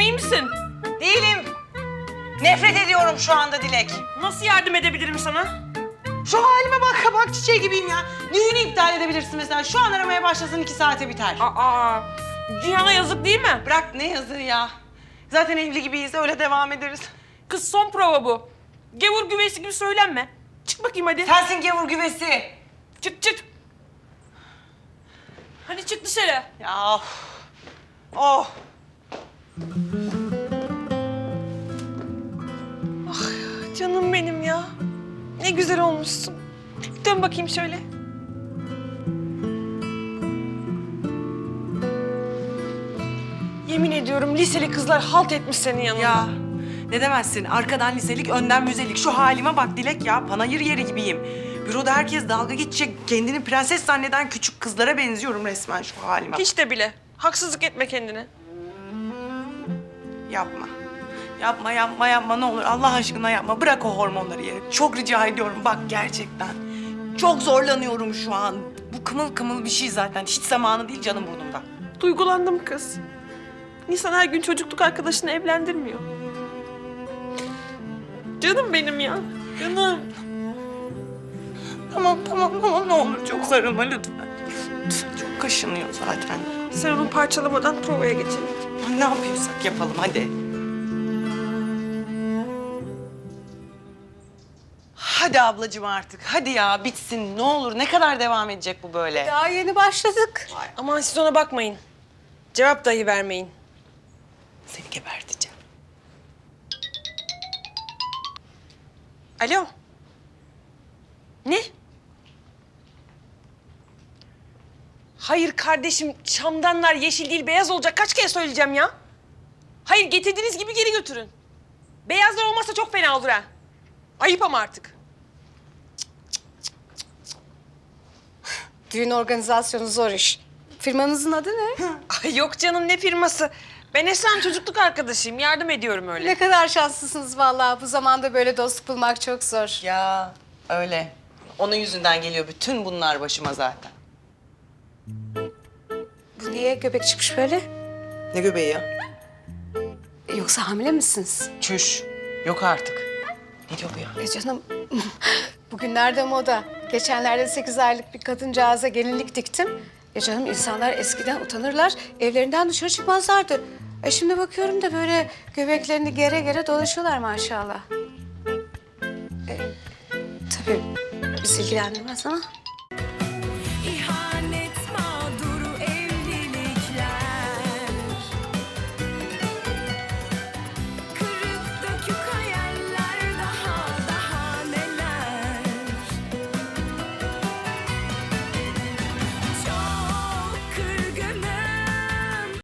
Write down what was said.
Anneciğim iyi misin? Değilim. Nefret ediyorum şu anda Dilek. Nasıl yardım edebilirim sana? Şu halime bak kabak çiçeği gibiyim ya. Düğünü iptal edebilirsin mesela. Şu an aramaya başlasın iki saate biter. Aa, Cihan'a yazık değil mi? Bırak ne yazığı ya. Zaten evli gibiyiz öyle devam ederiz. Kız son prova bu. Gevur güveysi gibi söylenme. Çık bakayım hadi. Sensin gavur güvesi. Çık çık. Hadi çık dışarı. Ya of. Oh. Canım benim ya. Ne güzel olmuşsun. Dön bakayım şöyle. Yemin ediyorum liseli kızlar halt etmiş senin yanında. Ya ne demezsin arkadan liselik önden müzelik. Şu halime bak Dilek ya panayır yeri gibiyim. Büroda herkes dalga geçecek. Kendini prenses zanneden küçük kızlara benziyorum resmen şu halime. Hiç de bile. Haksızlık etme kendine. Yapma. Yapma, yapma, yapma ne olur. Allah aşkına yapma. Bırak o hormonları yere. Çok rica ediyorum. Bak gerçekten. Çok zorlanıyorum şu an. Bu kımıl kımıl bir şey zaten. Hiç zamanı değil canım burnumda. Duygulandım kız. Nisan her gün çocukluk arkadaşını evlendirmiyor. Canım benim ya. Canım. Tamam, tamam, tamam. Ne olur çok sarılma lütfen. Çok kaşınıyor zaten. Sen onu parçalamadan provaya geçelim. Ne yapıyorsak yapalım hadi. Hadi ablacığım artık. Hadi ya bitsin. Ne olur. Ne kadar devam edecek bu böyle? Daha yeni başladık. Aman siz ona bakmayın. Cevap dahi vermeyin. Seni geberteceğim. Alo. Hayır kardeşim, şamdanlar yeşil değil beyaz olacak. Kaç kere söyleyeceğim ya? Hayır getirdiğiniz gibi geri götürün. Beyazlar olmazsa çok fena olur ha. Ayıp ama artık. Düğün organizasyonu zor iş. Firmanızın adı ne? Ay yok canım ne firması. Ben Esra'nın çocukluk arkadaşıyım. Yardım ediyorum öyle. ne kadar şanslısınız vallahi. Bu zamanda böyle dost bulmak çok zor. Ya öyle. Onun yüzünden geliyor bütün bunlar başıma zaten. Bu niye göbek çıkmış böyle? Ne göbeği ya? Yoksa hamile misiniz? Çüş. Yok artık. Ne diyor bu ya? E canım, bugünlerde moda. Geçenlerde sekiz aylık bir kadıncağıza gelinlik diktim. E canım insanlar eskiden utanırlar, evlerinden dışarı çıkmazlardı. E şimdi bakıyorum da böyle göbeklerini gere gere dolaşıyorlar maşallah. E, tabii bizi ilgilendirmez ama.